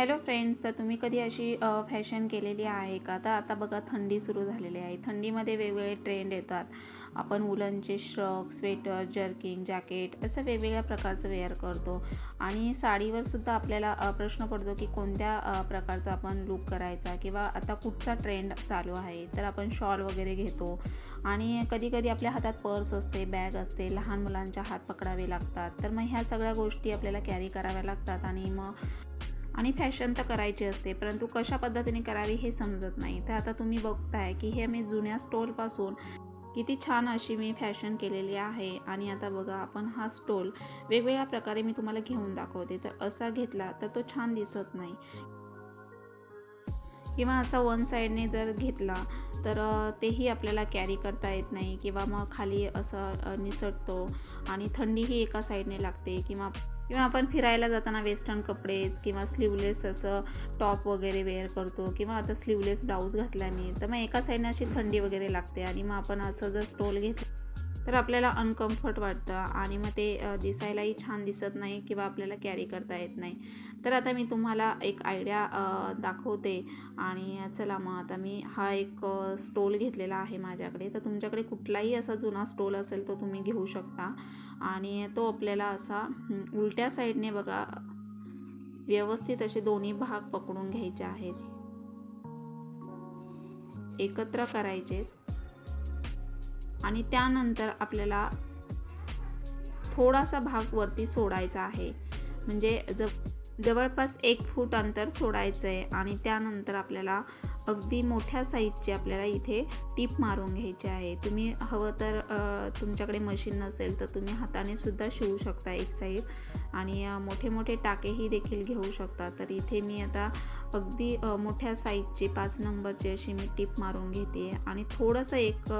Hello friends तर तुम्ही कधी अशी फॅशन केलेली आहे का? तर आता बघा थंडी सुरू झालेली आहे. थंडीमध्ये वेगवेगळे ट्रेंड येतात. आपण वुलनचे श्रग स्वेटर जर्किंग जॅकेट असं वेगवेगळ्या प्रकारचं वेअर करतो. आणि साडीवर सुद्धा आपल्याला प्रश्न पडतो की कोणत्या प्रकारचा आपण लूक करायचा किंवा आता कुठचा ट्रेंड चालू आहे? तर आपण शॉल वगैरे घेतो. आणि कधीकधी आपल्या हातात पर्स असते बॅग असते लहान मुलांच्या हात पकडावे लागतात. तर मग ह्या सगळ्या गोष्टी आपल्याला कॅरी कराव्या लागतात आणि मग आणि फॅशन तर करायची असते परंतु कशा पद्धतीने करावी हे समजत नाही. तर आता तुम्ही बघताय की हे मी जुन्या स्टोलपासून किती छान अशी मी फॅशन केलेली आहे. आणि आता बघा आपण हा स्टोल वेगवेगळ्या प्रकारे मी तुम्हाला घेऊन दाखवते. तर असा घेतला तर तो छान दिसत नाही. किंवा असा वन साईडने जर घेतला तर तेही आपल्याला कॅरी करता येत नाही. किंवा मग खाली असं निसटतो आणि थंडीही एका साईडने लागते. किंवा किंवा आपण फिरायला जाताना वेस्टर्न कपडेच किंवा स्लीवलेस असं टॉप वगैरे वेअर करतो किंवा आता स्लीवलेस ब्लाऊज घातला मी तर मग एका साईडने अशी थंडी वगैरे लागते आणि मग आपण असं जर स्टोल घेतलं तर आपल्याला अनकम्फर्ट वाटतं आणि मग ते दिसायलाही छान दिसत नाही किंवा आपल्याला कॅरी करता येत नाही. तर आता मी तुम्हाला एक आयडिया दाखवते आणि चला मग आता मी हा एक स्टोल घेतलेला आहे माझ्याकडे. तर तुमच्याकडे कुठलाही असा जुना स्टोल असेल तो तुम्ही घेऊ शकता. आणि तो आपल्याला असा उलट्या साईडने बघा व्यवस्थित असे दोन्ही भाग पकडून घ्यायचे आहेत. एकत्र करायचे आणि त्यानंतर आपल्याला थोडासा भाग वरती सोडायचा आहे. म्हणजे ज जवळपास एक फूट अंतर सोडायचं आहे आणि त्यानंतर आपल्याला अगदी मोठ्या साईजची आपल्याला इथे टीप मारून घ्यायची आहे. तुम्ही हवं तर तुमच्याकडे मशीन नसेल तर तुम्ही हाताने सुद्धा शिवू शकता एक साईड. आणि मोठे मोठे टाकेही देखील घेऊ शकता. तर इथे मी आता अगदी मोठ्या साईजची पाच नंबरची अशी मी टीप मारून घेते. आणि थोडंसं एक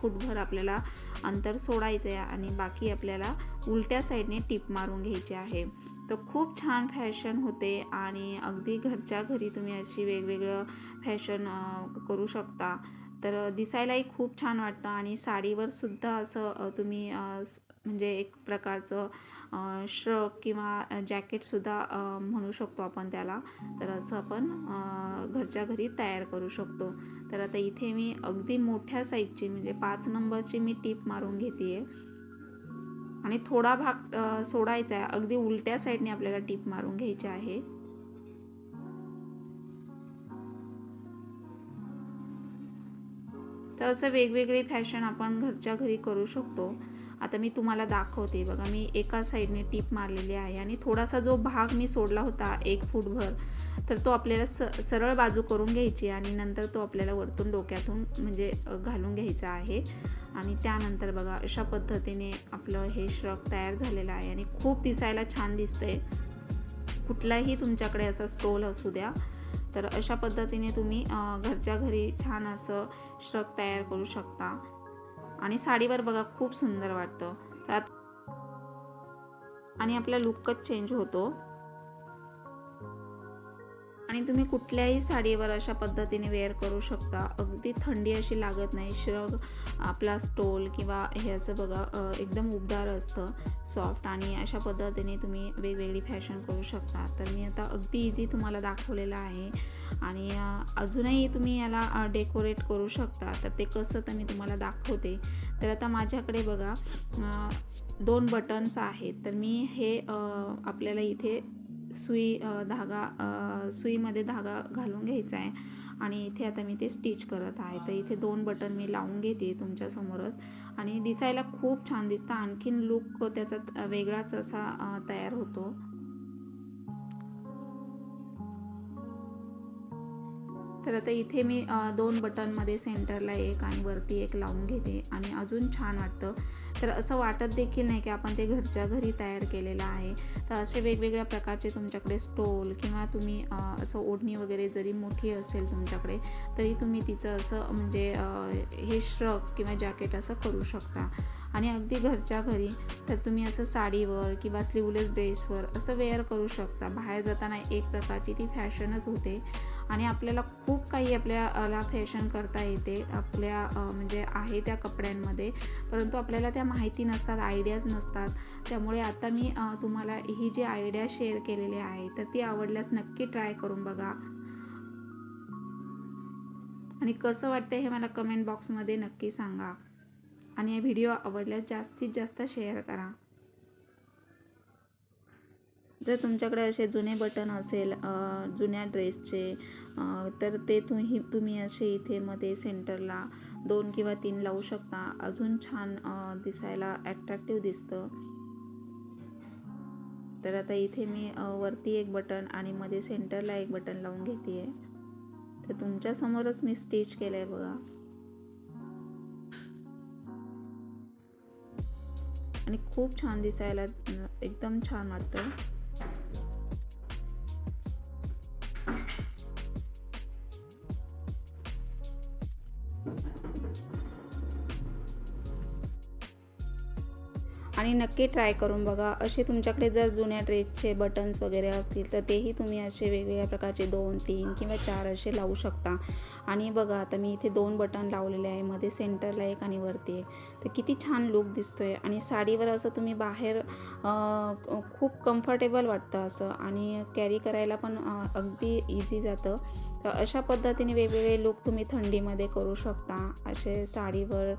फूटभर आपल्याला अंतर सोडायचं आहे आणि बाकी आपल्याला उलट्या साईडने टीप मारून घ्यायची आहे. तर खूप छान फॅशन होते आणि अगदी घरच्या घरी तुम्ही अशी वेगवेगळं फॅशन करू शकता. तर दिसायलाही खूप छान वाटतं आणि साडीवर सुद्धा असं तुम्ही म्हणजे एक प्रकारचं श्रक किंवा जॅकेटसुद्धा म्हणू शकतो आपण त्याला. तर असं आपण घरच्या घरी तयार करू शकतो. तर आता इथे मी अगदी मोठ्या साईजची म्हणजे पाच नंबरची मी टीप मारून घेते आहे आणि थोडा भाग सोडायचा आहे. अगदी उलट्या साईडने आपल्याला टीप मारून घ्यायची आहे. तर असं वेगवेगळे फॅशन आपण घरच्या घरी करू शकतो. आता मी तुम्हाला दाखवते. बघा मी एका साईडने टीप मारलेली आहे आणि थोडासा जो भाग मी सोडला होता एक फूटभर तर तो आपल्याला स सरळ बाजू करून घ्यायची आणि नंतर तो आपल्याला वरतून डोक्यातून म्हणजे घालून घ्यायचा आहे. आणि त्यानंतर बघा अशा पद्धतीने आपलं हे श्रक तयार झालेलं आहे आणि खूप दिसायला छान दिसतंय. कुठलाही तुमच्याकडे असा स्टोल असू द्या तर अशा पद्धतीने तुम्ही घरच्या घरी छान असं श्रक तयार करू शकता. आणि साडीवर बघा खूप सुंदर वाटतं. त्यात आणि आपला लुकच चेंज होतो. आणि तुम्ही कुठल्याही साडीवर अशा पद्धतीने वेअर करू शकता. अगदी थंडी अशी लागत नाही. श्रग आपला स्टोल किंवा हे असं बघा एकदम उबदार असतं. सॉफ्ट आणि अशा पद्धतीने तुम्ही वेगवेगळी फॅशन करू शकता. तर मी आता अगदी इझी तुम्हाला दाखवलेलं आहे. आणि अजूनही तुम्ही याला डेकोरेट करू शकता. तर ते कसं तर मी तुम्हाला दाखवते. तर आता माझ्याकडे बघा दोन बटन्स आहेत. तर मी हे आपल्याला इथे सुई धागा सुईमध्ये धागा घालून घ्यायचा आहे. आणि इथे आता मी ते स्टिच करत आहे. तर इथे दोन बटन मी लावून घेते तुमच्यासमोरच आणि दिसायला खूप छान दिसतं. आणखीन लुक त्याचा त- वेगळाच असा तयार होतो. तर आता इथे मी दोन बटनमध्ये सेंटरला एक आणि वरती एक लावून घेते आणि अजून छान वाटतं. तर असं वाटत देखील नाही की आपण ते घरच्या घरी तयार केलेलं आहे. तर असे वेगवेगळ्या प्रकारचे तुमच्याकडे स्टोल किंवा तुम्ही असं ओढणी वगैरे जरी मोठी असेल तुमच्याकडे तरी तुम्ही तिचं असं म्हणजे हे श्रक किंवा जॅकेट असं करू शकता. आणि अगदी घरच्या घरी तर तुम्ही असं साडीवर किंवा स्लीवलेस ड्रेसवर असं वेअर करू शकता. बाहेर जाताना एक प्रकारची ती फॅशनच होते. आणि आपल्याला खूप काही आपल्याला फॅशन करता येते. आपल्या म्हणजे आहे त्या कपड्यांमध्ये. परंतु आपल्याला त्या माहिती नसतात आयडियाज नसतात. त्यामुळे आता मी तुम्हाला ही जी आयडिया शेअर केलेली आहे तर ती आवडल्यास नक्की ट्राय करून बघा. आणि कसं वाटतं हे मला कमेंट बॉक्समध्ये नक्की सांगा. आणि हे व्हिडिओ आवडल्यास जास्तीत जास्त शेअर करा. जर तुमच्याकडे असे जुने बटन असेल जुन्या ड्रेसचे तर ते तुम्ही तुम्ही असे इथे मध्ये सेंटरला दोन किंवा तीन लावू शकता. अजून छान दिसायला ॲट्रॅक्टिव्ह दिसतं. तर आता इथे मी वरती एक बटन आणि मध्ये सेंटरला एक बटन लावून घेते आहे तर तुमच्यासमोरच मी स्टिच केलं आहे बघा. आणि खूप छान दिसायला एकदम छान वाटतं. आणि नक्की ट्राय करून बघा. असे तुमच्याकडे जर जुन्या ड्रेसचे बटन्स वगैरे असतील तर तेही तुम्ही असे वेगवेगळ्या प्रकारचे दोन तीन किंवा चार असे लावू शकता. आणि बघा आता मी इथे दोन बटन लावलेले आहे. मध्ये सेंटरला एक आणि वरती एक. तर किती छान लुक दिसतो आहे आणि साडीवर असं तुम्ही बाहेर खूप कम्फर्टेबल वाटतं असं. आणि कॅरी करायला पण अगदी इझी जातं. तर अशा पद्धतीने वेगवेगळे लुक तुम्ही थंडीमध्ये करू शकता. असे साडीवर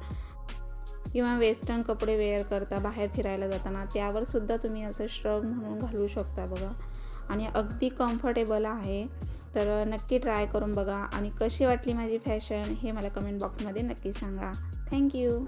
किंवा वेस्टर्न कपडे वेअर करता बाहेर फिरायला जाताना त्यावर सुद्धा तुम्ही असं श्रग म्हणून घालू शकता बघा. आणि अगदी कम्फर्टेबल आहे. तर नक्की ट्राय करून बघा. आणि कशी वाटली माझी फॅशन हे मला कमेंट बॉक्समध्ये नक्की सांगा. थँक्यू